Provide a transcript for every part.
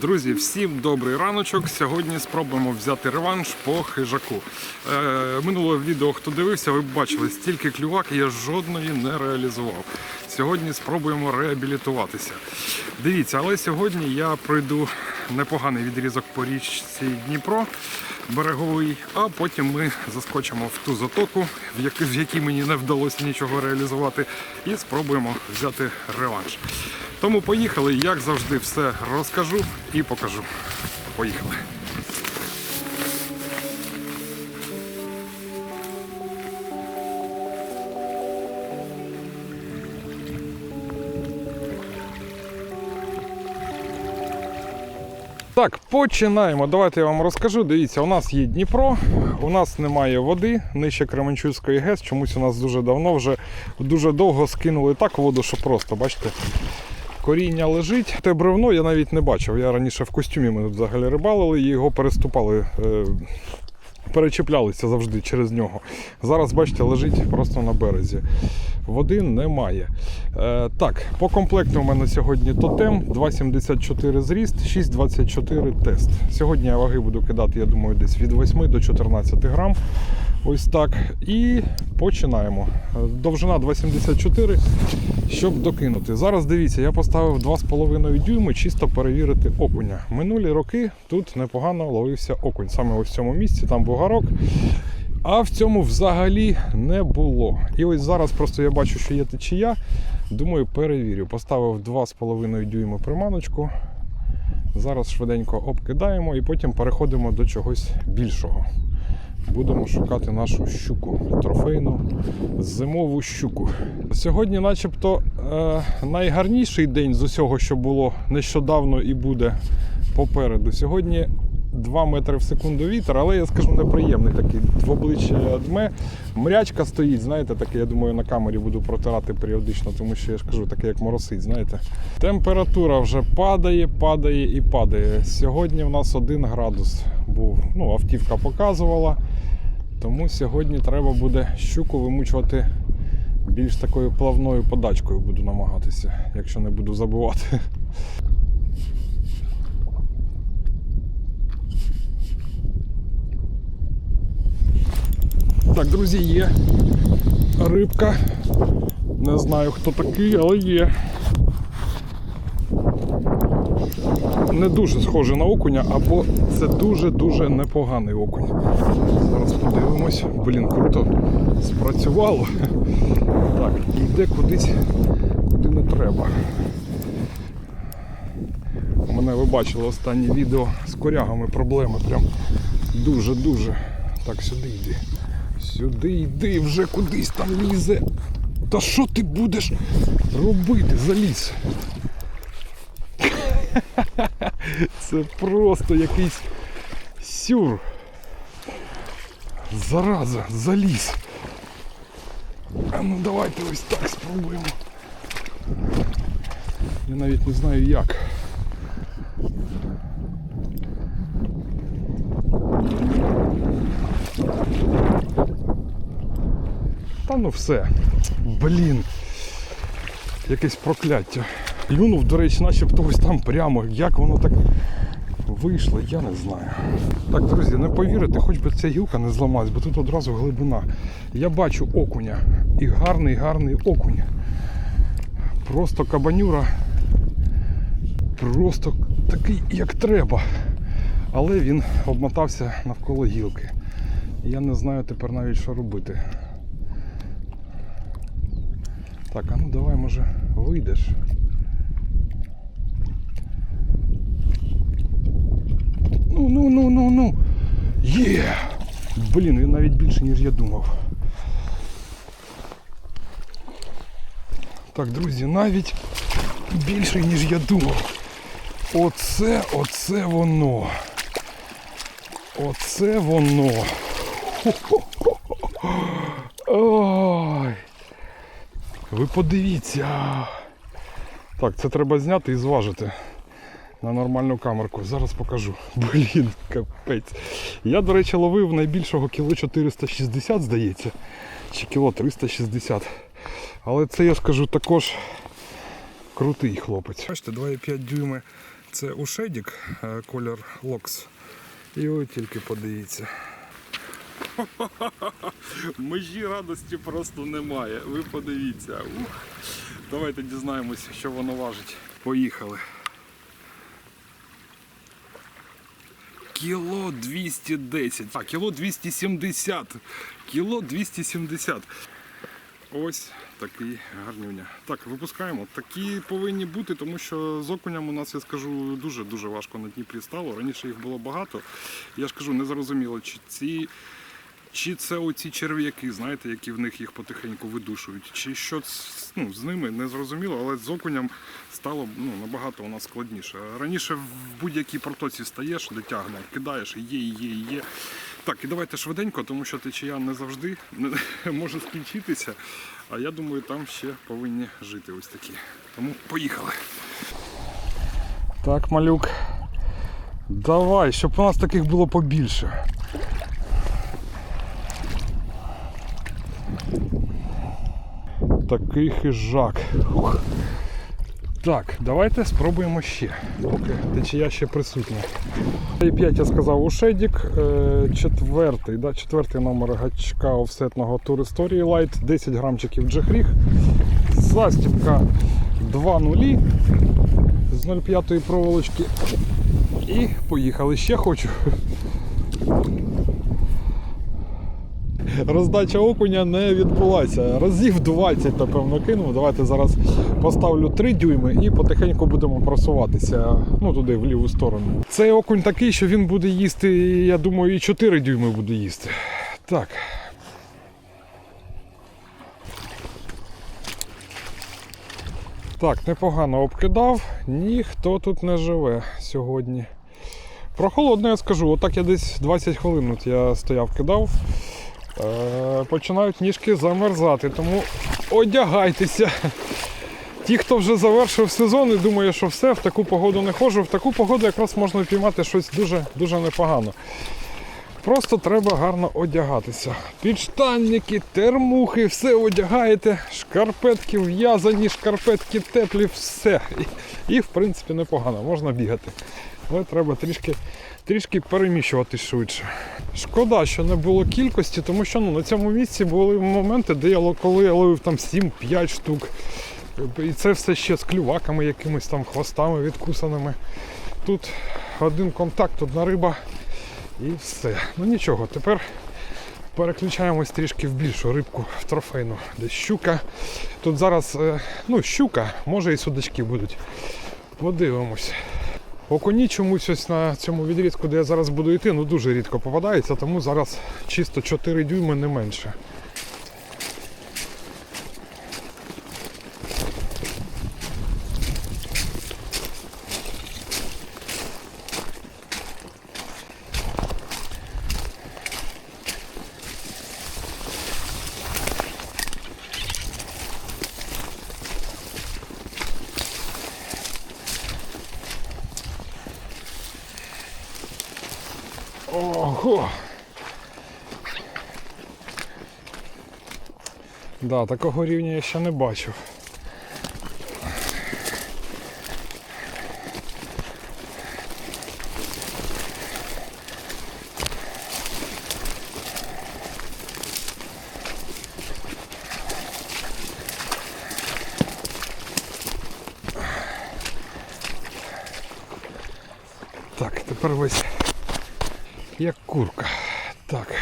Друзі, всім добрий раночок. Сьогодні спробуємо взяти реванш по хижаку. Е, минуле відео, хто дивився, ви бачили, стільки клювак я жодної не реалізував. Сьогодні спробуємо реабілітуватися. Дивіться, але сьогодні я пройду непоганий відрізок по річці Дніпро береговий, а потім ми заскочимо в ту затоку, в якій мені не вдалося нічого реалізувати, і спробуємо взяти реванш. Тому поїхали, як завжди, все розкажу і покажу. Поїхали. Так, починаємо. Давайте я вам розкажу. Дивіться, у нас є Дніпро, у нас немає води нижче Кременчуцької ГЕС. Чомусь у нас дуже давно вже дуже довго скинули так воду, що просто, бачите, коріння лежить. Те бревно я навіть не бачив. Я раніше в костюмі ми взагалі рибалили і його переступали. е, Перечіплялися завжди через нього. Зараз, бачите, лежить просто на березі. Води немає. Е, так, по комплекту у мене сьогодні тотем 2,74 зріст, 6,24 тест. Сьогодні я ваги буду кидати, я думаю, десь від 8 до 14 грам. Ось так. І починаємо. Довжина 2,74, щоб докинути. Зараз дивіться, я поставив 2,5 дюйми чисто перевірити окуня. Минулі роки тут непогано ловився окунь. Саме ось в цьому місці, там бугарок. А в цьому взагалі не було. І ось зараз просто я бачу, що є течія. Думаю, перевірю. Поставив 2,5 дюйми приманочку. Зараз швиденько обкидаємо і потім переходимо до чогось більшого. Будемо шукати нашу щуку, трофейну зимову щуку. Сьогодні, начебто, е, найгарніший день з усього, що було нещодавно і буде попереду. Сьогодні 2 метри в секунду вітер, але я скажу неприємний такий в обличчя дме. Мрячка стоїть, знаєте, таке, я думаю, на камері буду протирати періодично, тому що я ж кажу, таке як моросить, знаєте. Температура вже падає, падає і падає. Сьогодні в нас 1 градус був. Ну, автівка показувала. Тому сьогодні треба буде щуку вимучувати більш такою плавною подачкою буду намагатися, якщо не буду забувати. Так, друзі, є рибка. Не знаю хто такий, але є. Не дуже схоже на окуня, або це дуже-дуже непоганий окунь. Зараз подивимось. Блін, круто спрацювало. Так, йде кудись, куди не треба. У мене ви бачили останнє відео з корягами проблеми. Прям дуже-дуже. Так, сюди йди. Сюди йди, вже кудись там лізе. Та що ти будеш робити? Залізь. Це просто якийсь сюр. Зараза, заліз. А ну давайте ось так спробуємо. Я навіть не знаю як. Та ну все. Блін. Якесь прокляття. Клюнув, до речі, начебто ось там прямо. Як воно так вийшло, я не знаю. Так, друзі, не повірите, хоч би ця гілка не зламалась, бо тут одразу глибина. Я бачу окуня. І гарний, гарний окунь. Просто кабанюра. Просто такий, як треба. Але він обмотався навколо гілки. Я не знаю тепер навіть що робити. Так, а ну давай, може, вийдеш. Ну, ну, ну, ну, ну. Є! Блін, він навіть більше, ніж я думав. Так, друзі, навіть більше, ніж я думав. Оце, оце воно. Оце воно. Ой. Ви подивіться. Так, це треба зняти і зважити на нормальну камерку. Зараз покажу. Блін, капець. Я, до речі, ловив найбільшого кіло 460, здається. Чи кіло 360. Але це я скажу також крутий хлопець. Бачите, 2,5 дюйми Це ушедік, е, колір локс. І ви тільки подивіться. Межі радості просто немає. Ви подивіться. Ух. Давайте дізнаємося, що воно важить. Поїхали. Кіло 210. А, кіло 270. Кіло 270. Ось такий гарнюня. Так, випускаємо. Такі повинні бути, тому що з окуням у нас, я скажу, дуже-дуже важко на Дніпрі стало. Раніше їх було багато. Я ж кажу, не зрозуміло, чи ці. Чи це оці черв'яки, знаєте, які в них їх потихеньку видушують, чи що ну, з ними не зрозуміло, але з окуням стало ну, набагато у нас складніше. Раніше в будь-якій протоці стаєш, де кидаєш, є, є, є. Так, і давайте швиденько, тому що течія не завжди може скінчитися. А я думаю, там ще повинні жити ось такі. Тому поїхали. Так, малюк. Давай, щоб у нас таких було побільше. Такий хижак. Ух. Так, давайте спробуємо ще. Поки течія ще присутня. І 5 я сказав у Шедік. Е, Четвертий, да, четвертий номер гачка офсетного Story Light, 10 грамчиків джехріг. Застібка 2 нулі з 0,5 проволочки. І поїхали. Ще хочу. Роздача окуня не відбулася. Разів 20, напевно, кинув. Давайте зараз поставлю 3 дюйми і потихеньку будемо просуватися ну, туди, в ліву сторону. Цей окунь такий, що він буде їсти, я думаю, і 4 дюйми буде їсти. Так. Так, непогано обкидав, ніхто тут не живе сьогодні. Про холодне я скажу, отак я десь 20 хвилин от я стояв, кидав. Е, починають ніжки замерзати, тому одягайтеся. Ті, хто вже завершив сезон і думає, що все, в таку погоду не ходжу, в таку погоду якраз можна піймати щось дуже, дуже непогано. Просто треба гарно одягатися. Підштанники, термухи, все одягаєте, шкарпетки в'язані, шкарпетки теплі, все. І, і в принципі непогано, можна бігати. Але треба трішки, трішки переміщувати швидше. Шкода, що не було кількості, тому що ну, на цьому місці були моменти, де я коли я ловив там 7-5 штук. І це все ще з клюваками, якимись там хвостами відкусаними. Тут один контакт, одна риба і все. Ну нічого, тепер переключаємось трішки в більшу рибку, в трофейну. Десь щука. Тут зараз е, ну, щука, може і судачки будуть. Подивимось. Окуні чомусь ось на цьому відрізку, де я зараз буду йти, ну дуже рідко попадається, тому зараз чисто 4 дюйми не менше. Ого! Да, такого рівня я ще не бачив. Так, тепер весь як курка. Так,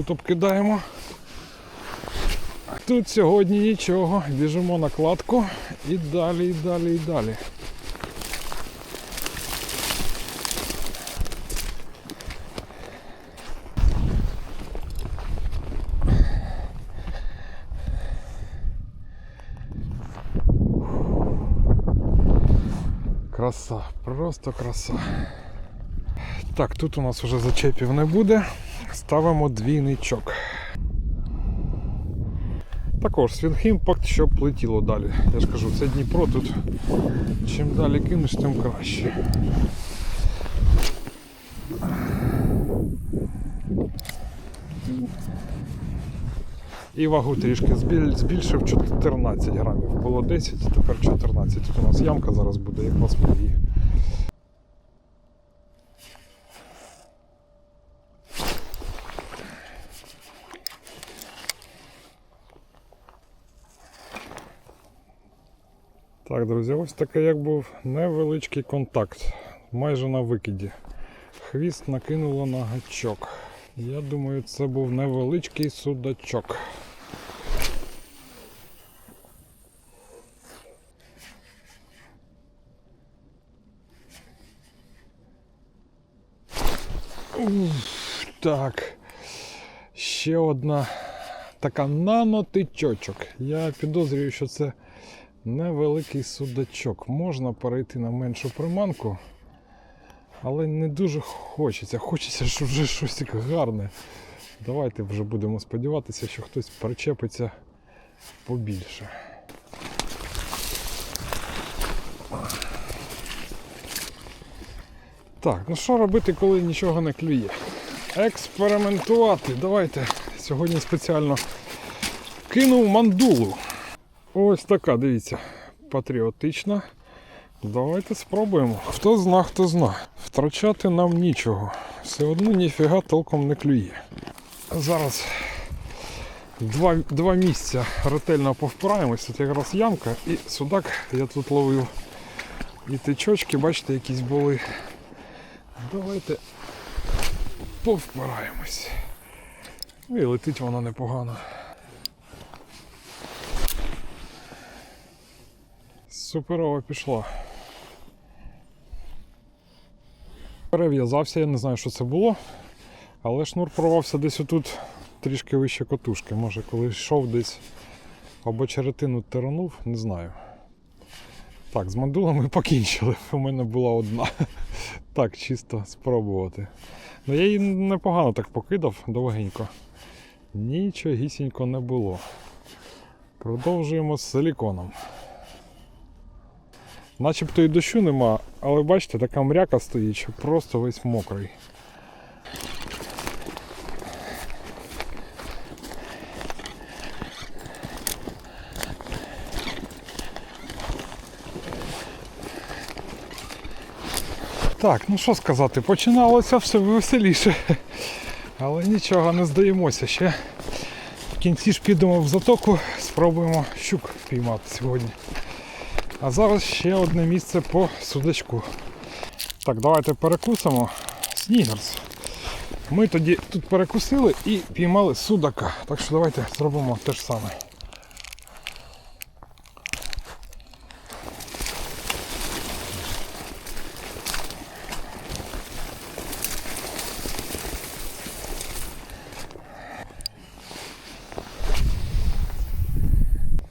отут обкидаємо. Тут сьогодні нічого. Біжимо на кладку і далі, і далі, і далі. Краса, просто краса. Так, тут у нас вже зачепів не буде. Ставимо двійничок. Також Impact, щоб летіло далі. Я ж кажу, це Дніпро тут. Чим далі кинеш, тим краще. І вагу трішки збільшив 14 грамів. Було 10, тепер 14. Тут у нас ямка зараз буде, як в Осмолії. Так, друзі, ось такий як був невеличкий контакт. Майже на викиді. Хвіст накинуло на гачок. Я думаю, це був невеличкий судачок. Уф, так. Ще одна така нанотичочок. Я підозрюю, що це невеликий судачок. Можна перейти на меншу приманку, але не дуже хочеться. Хочеться, щоб вже щось гарне. Давайте вже будемо сподіватися, що хтось причепиться побільше. Так, ну що робити, коли нічого не клює? Експериментувати. Давайте сьогодні спеціально кинув мандулу. Ось така, дивіться, патріотична. Давайте спробуємо. Хто зна, хто зна. Втрачати нам нічого. Все одно ніфіга толком не клює. Зараз два, два місця ретельно повпираємось. Тут якраз ямка і судак я тут ловив. І тичочки, бачите, якісь були. Давайте повпираємось. І летить вона непогано. Суперово пішла. Перев'язався, я не знаю, що це було, але шнур порвався десь отут трішки вище котушки. Може, коли йшов десь або черетину тиранув, не знаю. Так, з мандулами покінчили. У мене була одна. Так, чисто спробувати. Ну я її непогано так покидав довгенько. Нічогісінько не було. Продовжуємо з силіконом. Начебто і дощу нема, але бачите, така мряка стоїть, що просто весь мокрий. Так, ну що сказати, починалося все веселіше. Але нічого, не здаємося ще. В кінці ж підемо в затоку, спробуємо щук піймати сьогодні. А зараз ще одне місце по судачку. Так, давайте перекусимо. Снігерс. Ми тоді тут перекусили і піймали судака. Так що давайте зробимо те ж саме.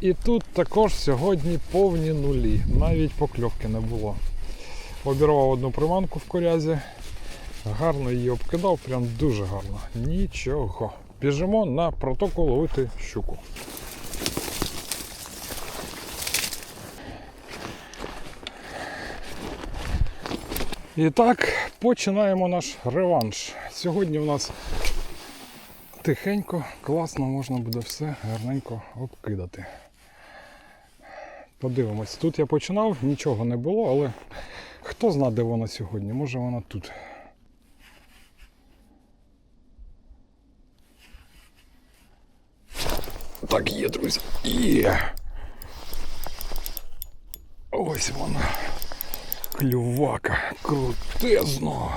І тут також сьогодні повні нулі, навіть покльовки не було. Обірвав одну приманку в корязі, гарно її обкидав, прям дуже гарно. Нічого. Біжимо на протоку ловити щуку. І так, починаємо наш реванш. Сьогодні у нас тихенько, класно, можна буде все гарненько обкидати. Подивимось, тут я починав, нічого не було, але хто зна, де вона сьогодні, може вона тут. Так, є, друзі. Є. Ось вона. Клювака. Крутезно.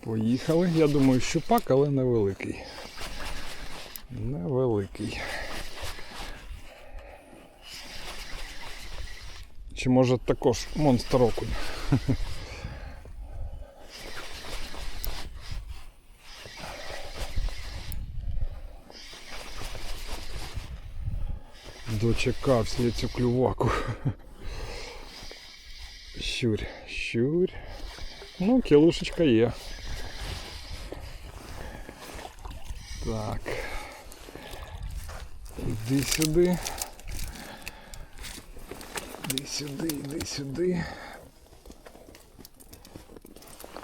Поїхали. Я думаю, щупак, але невеликий. Невеликий. Чи може також монстр окунь? Дочекався я цю клюваку. Щурь, щурь. Ну, кілушечка є. Так. Іди сюди. Іди сюди, іди сюди.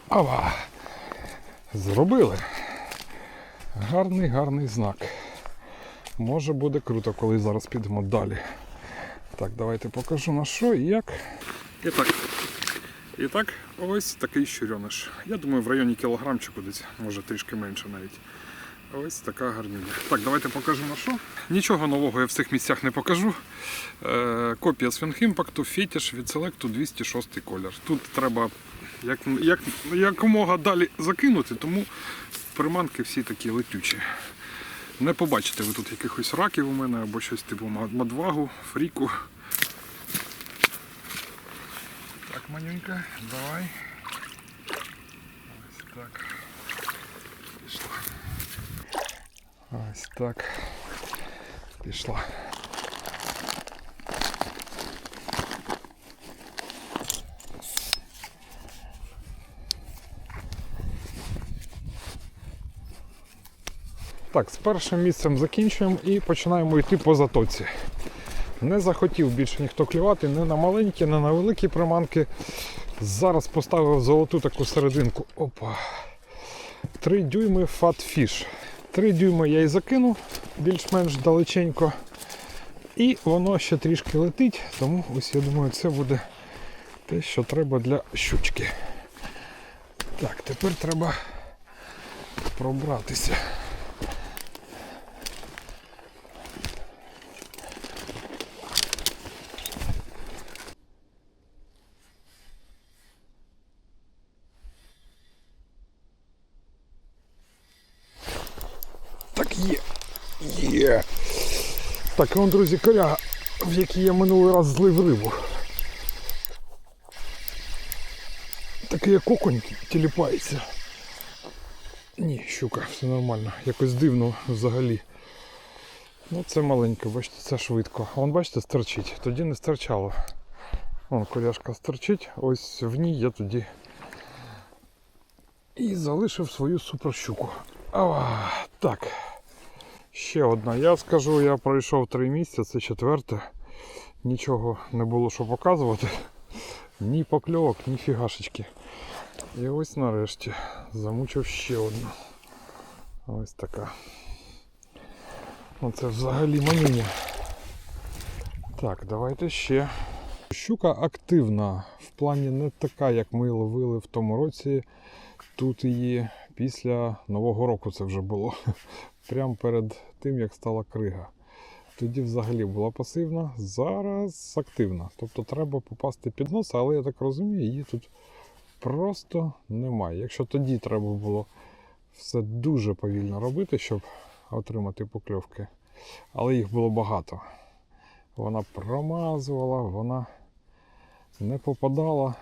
Ава! Зробили. Гарний, гарний знак. Може буде круто, коли зараз підемо далі. Так, давайте покажу на що і як. І так. І так, ось такий щурьониш. Я думаю, в районі кілограмчику десь, може трішки менше навіть. Ось така гарнюня. Так, давайте покажемо що. Нічого нового я в цих місцях не покажу. Е, копія Swing Impact, фетіш від Select 206 колір. Тут треба як, як, якомога далі закинути, тому приманки всі такі летючі. Не побачите ви тут якихось раків у мене або щось типу мадвагу, фріку. Так, манюнька, давай. Ось так. Пішла. Ось так. Пішла. Так, з першим місцем закінчуємо і починаємо йти по затоці. Не захотів більше ніхто клювати не на маленькі, не на великі приманки. Зараз поставив золоту таку серединку. Опа. 3 дюйми фатфіш. 3 дюйми я і закинув більш-менш далеченько. І воно ще трішки летить, тому ось я думаю, це буде те, що треба для щучки. Так, тепер треба пробратися. Так є. Є. Так, вон, друзі, коряга, в якій я минулий раз злив рибу. Такий як окунь тіліпається. Ні, щука, все нормально. Якось дивно взагалі. Ну це маленьке, бачите, це швидко. Вон, бачите, стерчить. Тоді не стирчало. Вон коряшка стерчить, ось в ній я тоді і залишив свою суперщуку. А, так. Ще одна. Я скажу, я пройшов три місця, це четверте. Нічого не було що показувати. Ні покльовок, ні фігашечки. І ось нарешті замучив ще одну. Ось така. Оце взагалі маніння. Так, давайте ще. Щука активна. В плані не така, як ми ловили в тому році. Тут її після Нового року це вже було. Прямо перед тим, як стала крига. Тоді взагалі була пасивна, зараз активна. Тобто треба попасти під нос, але я так розумію, її тут просто немає. Якщо тоді треба було все дуже повільно робити, щоб отримати покльовки, але їх було багато. Вона промазувала, вона не попадала.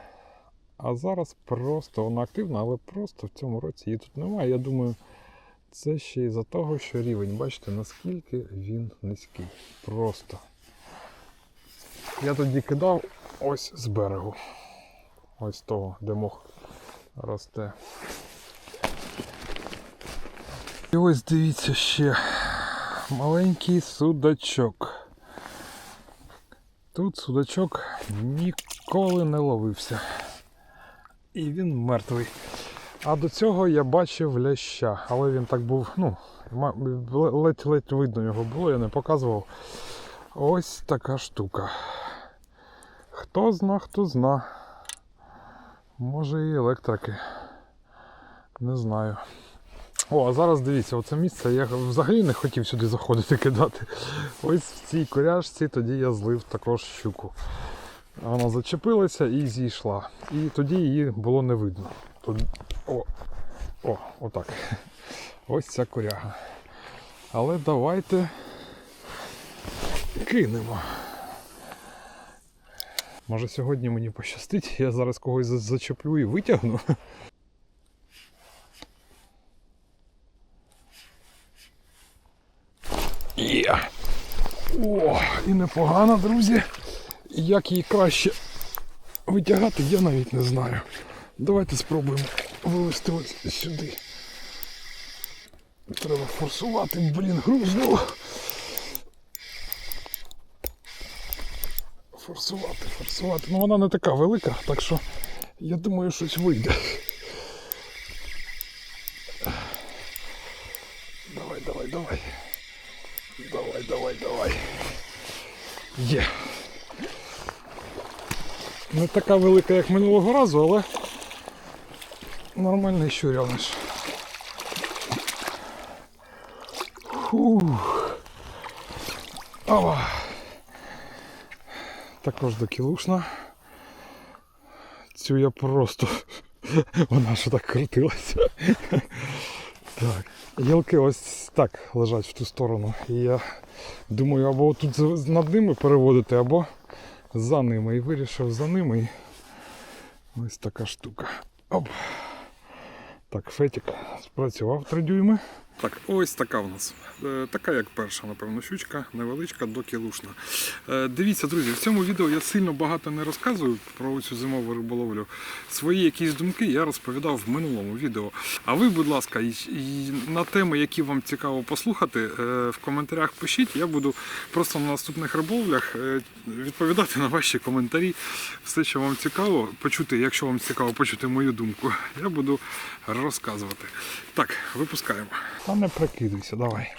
А зараз просто вона активна, але просто в цьому році її тут немає. Я думаю, це ще із-за того, що рівень, бачите, наскільки він низький. Просто. Я тоді кидав ось з берегу. Ось того, де мох росте. І ось дивіться ще маленький судачок. Тут судачок ніколи не ловився. І він мертвий. А до цього я бачив ляща, але він так був, ну, ледь-ледь видно його було, я не показував. Ось така штука. Хто зна, хто зна. Може і електрики. Не знаю. О, а зараз дивіться, оце місце я взагалі не хотів сюди заходити кидати. Ось в цій коряшці тоді я злив також щуку. Вона зачепилася і зійшла. І тоді її було не видно. Тут... О, о, отак. Ось ця коряга. Але давайте кинемо. Може сьогодні мені пощастить, я зараз когось зачеплю і витягну. Є. О, і непогано, друзі. Як її краще витягати, я навіть не знаю. Давайте спробуємо вивести ось сюди. Треба форсувати, блін, грузнуло. Форсувати, форсувати. Ну вона не така велика, так що я думаю, щось вийде. Давай, давай, давай. Давай, давай, давай. Є. Не така велика, як минулого разу, але нормальний щуряниш. Фух. Ова. Також докілушна. Цю я просто. Вона ж так крутилася. Так. Гілки ось так лежать в ту сторону. І я думаю, або тут над ними переводити, або за ними. І вирішив за ними. Ось така штука. Оп. Так, фетик спрацював 3 дюйми. Так, ось така в нас. Е, така, як перша, напевно, щучка, невеличка, докілушна. Е, дивіться, друзі, в цьому відео я сильно багато не розказую про цю зимову риболовлю. Свої якісь думки я розповідав в минулому відео. А ви, будь ласка, на теми, які вам цікаво послухати, е, в коментарях пишіть. Я буду просто на наступних риболовлях відповідати на ваші коментарі. Все, що вам цікаво, почути, якщо вам цікаво почути мою думку, я буду розказувати. Так, випускаємо. Та не прикидуйся, давай.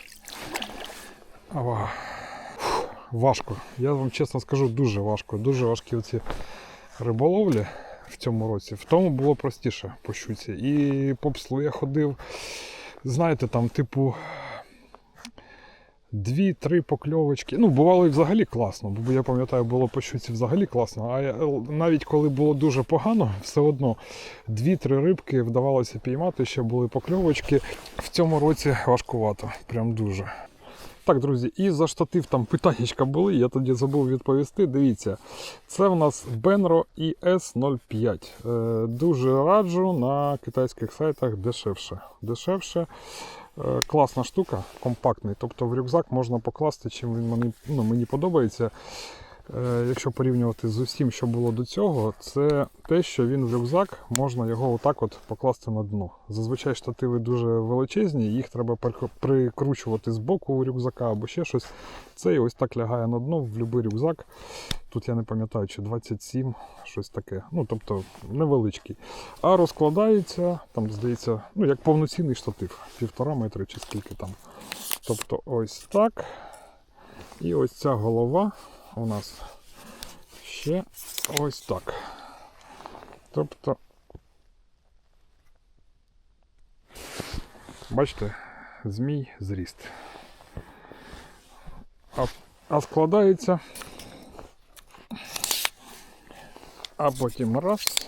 Ава. Фух, Важко. Я вам чесно скажу, дуже важко. Дуже важкі оці риболовлі в цьому році. В тому було простіше по щуці. І по пслу я ходив, знаєте, там, типу. Дві-три покльовочки. Ну, бувало і взагалі класно, бо я пам'ятаю, було по щуці взагалі класно. А я, навіть коли було дуже погано, все одно дві-три рибки вдавалося піймати, ще були покльовочки. В цьому році важкувато, прям дуже. Так, друзі, і за штатив там питаннячка були, я тоді забув відповісти. Дивіться, це в нас Benro ES05. Е, дуже раджу на китайських сайтах дешевше. Дешевше. Е, Класна штука, компактний. Тобто в рюкзак можна покласти, чим він мені, ну, мені подобається. Е, Якщо порівнювати з усім, що було до цього, це те, що він в рюкзак, можна його отак от покласти на дно. Зазвичай штативи дуже величезні, їх треба прикручувати з боку у рюкзака або ще щось. Цей ось так лягає на дно в будь-який рюкзак. Тут я не пам'ятаю, чи 27, щось таке. Ну, тобто невеличкий. А розкладається, там, здається, ну, як повноцінний штатив, півтора метри чи скільки там. Тобто ось так. І ось ця голова у нас ще ось так. Тобто, бачите, змій зріст. А, а складається. А потім раз.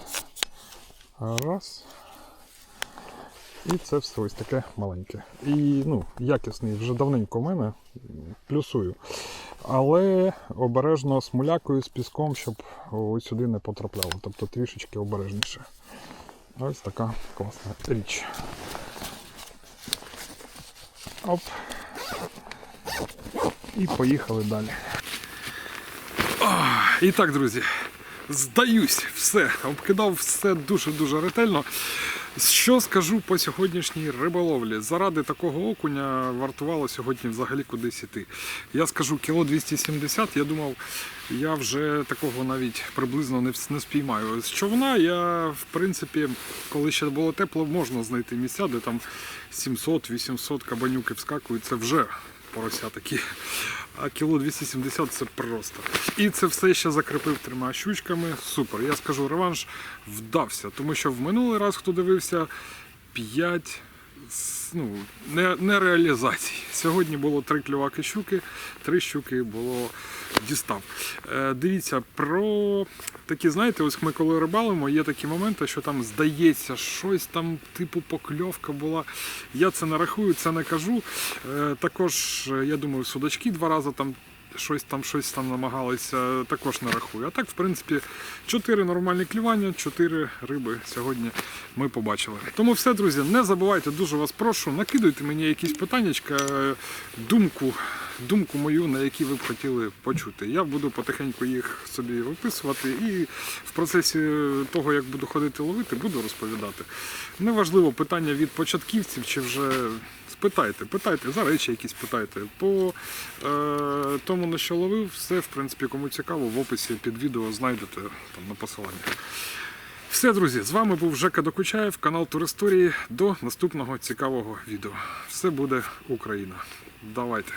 Раз. І це все ось таке маленьке. І ну, якісний вже давненько в мене. Плюсую. Але обережно смулякою з піском, щоб ось сюди не потрапляло. Тобто трішечки обережніше. Ось така класна річ. Оп. І поїхали далі. І так, друзі, здаюсь, все, обкидав все дуже-дуже ретельно. Що скажу по сьогоднішній риболовлі? Заради такого окуня вартувало сьогодні взагалі кудись іти. Я скажу кіло 270, я думав, я вже такого навіть приблизно не, не спіймаю. З човна я, в принципі, коли ще було тепло, можна знайти місця, де там 700-800 кабанюки вскакують, це вже порося такі. А кіло 270 це просто. І це все ще закріпив трьома щучками. Супер. Я скажу, реванш вдався, тому що в минулий раз, хто дивився, 5 ну, не, не. Сьогодні було три клюваки щуки, три щуки було дістав. Е, дивіться, про такі, знаєте, ось ми коли рибалимо, є такі моменти, що там здається, щось там, типу, покльовка була. Я це не рахую, це не кажу. Е, також, е, я думаю, судачки два рази там. Щось там щось там намагалися, також не рахую. А так, в принципі, чотири нормальні клювання, чотири риби сьогодні ми побачили. Тому все, друзі, не забувайте, дуже вас прошу, накидуйте мені якісь питання, думку, думку мою, на які ви б хотіли почути. Я буду потихеньку їх собі виписувати і в процесі того, як буду ходити ловити, буду розповідати. Неважливо питання від початківців чи вже спитайте, питайте, за речі якісь питайте. По е, тому, на що ловив, все, в принципі, кому цікаво, в описі під відео знайдете там на посиланні. Все, друзі, з вами був Жека Докучаєв, канал Туристорії. До наступного цікавого відео. Все буде Україна. Давайте.